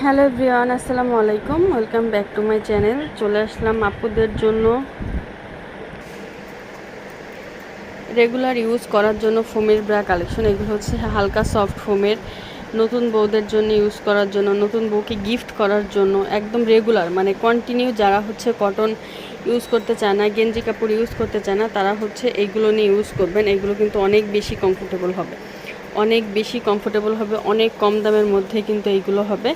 Hello Brian আসসালামু আলাইকুম। Welcome back to my channel. চলে আসলাম আপুদের জন্য রেগুলার ইউজ করার জন্য ফোমের ব্রা কালেকশন। এগুলো হচ্ছে হালকা সফট ফোমের। নতুন বউদের জন্য ইউজ করার জন্য, নতুন বউকে গিফট করার জন্য, একদম রেগুলার। মানে কন্টিনিউ যারা হচ্ছে কটন ইউজ করতে চায় না, গেঞ্জি কাপড় ইউজ করতে চায় না, তারা হচ্ছে এইগুলো নিয়ে ইউজ করবেন। এগুলো কিন্তু অনেক বেশি কমফোর্টেবল হবে। অনেক বেশি কমফোর্টেবল হবে, অনেক কম দামের মধ্যে কিন্তু এইগুলো হবে।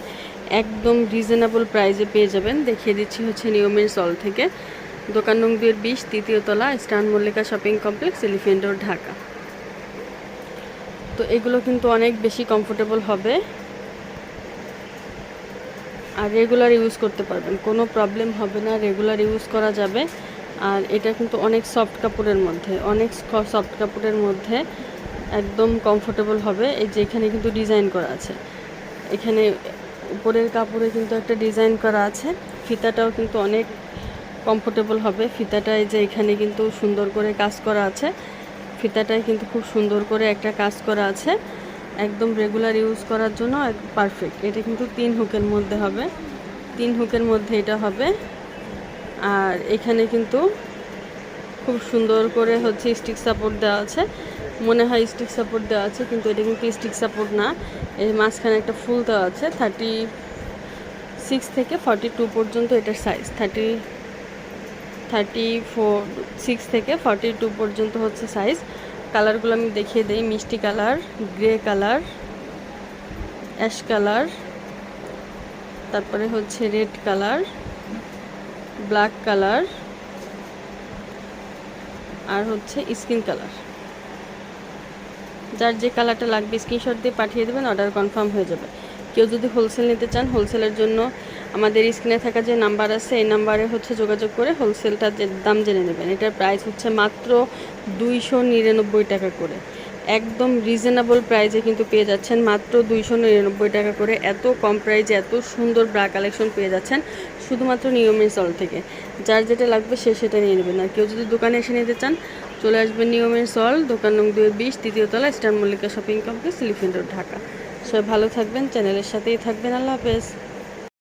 একদম রিজনেবল প্রাইসে পেয়ে যাবেন। দেখিয়ে দিচ্ছি হচ্ছে নিয়মের সল থেকে। দোকান নং দুয়ের বিশ, তৃতীয় তলা, star Mallika shopping complex elephant road Dhaka. তো এগুলো কিন্তু অনেক বেশি কমফোর্টেবল হবে। আর রেগুলার ইউজ করতে পারবেন। কোনো প্রবলেম হবে না রেগুলার ইউজ করা যাবে। আর এটা কিন্তু অনেক সফট কাপড়ের মধ্যে, অনেক সফট কাপড়ের মধ্যে। একদম কমফোর্টেবল হবে। এই যে এখানে কিন্তু ডিজাইন করা আছে। এখানে উপরের কাপড়ে কিন্তু একটা ডিজাইন করা আছে। ফিতাটাও কিন্তু অনেক কমফোর্টেবল হবে। ফিতাটায় যে এখানে কিন্তু সুন্দর করে কাজ করা আছে, ফিতাটায় কিন্তু খুব সুন্দর করে একটা কাজ করা আছে। একদম রেগুলার ইউজ করার জন্য পারফেক্ট এটা কিন্তু তিন হুকের মধ্যে হবে। তিন হুকের মধ্যে এটা হবে। আর এখানে কিন্তু খুব সুন্দর করে হচ্ছে স্টিক সাপোর্ট দেওয়া আছে। মনে হয় স্টিক সাপোর্ট দেওয়া আছে, কিন্তু এটা কিন্তু স্টিক সাপোর্ট না। এর মাঝখানে একটা ফুল দেওয়া আছে থার্টি সিক্স থেকে ফর্টি টু পর্যন্ত এটার size thirty thirty four six থেকে ফর্টি টু পর্যন্ত হচ্ছে সাইজ কালারগুলো আমি দেখিয়ে দিই, মিষ্টি colour grey colour ash colour তারপরে হচ্ছে রেড কালার ব্ল্যাক কালার আর হচ্ছে স্কিন কালার যার যে কালারটা লাগবে স্ক্রিনশট দিয়ে পাঠিয়ে দেবেন অর্ডার কনফার্ম হয়ে যাবে। কেউ যদি হোলসেল নিতে চান হোলসেলের জন্য আমাদের স্ক্রিনে থাকা যে নাম্বার আছে, এই নাম্বারে হচ্ছে যোগাযোগ করে হোলসেলটার দাম জেনে নেবেন। এটার প্রাইস হচ্ছে মাত্র দুইশো নিরানব্বই টাকা করে। একদম রিজনেবল প্রাইজে কিন্তু পেয়ে যাচ্ছেন। মাত্র দুইশো নিরানব্বই টাকা করে এত কম প্রাইজে এত সুন্দর ব্রা কালেকশন পেয়ে যাচ্ছেন শুধুমাত্র নিয়মের সল থেকে। যার যেটা লাগবে সে সেটা নিয়ে নেবেন। আর কেউ যদি দোকানে এসে নিতে চান, চলে আসবেন নিয়মের সল দোকান নং দুই বিশ, তৃতীয় তলা star Mallika shopping complex elephant road Dhaka. সবাই ভালো থাকবেন চ্যানেলের সাথেই থাকবেন। আল্লাহ হাফেজ।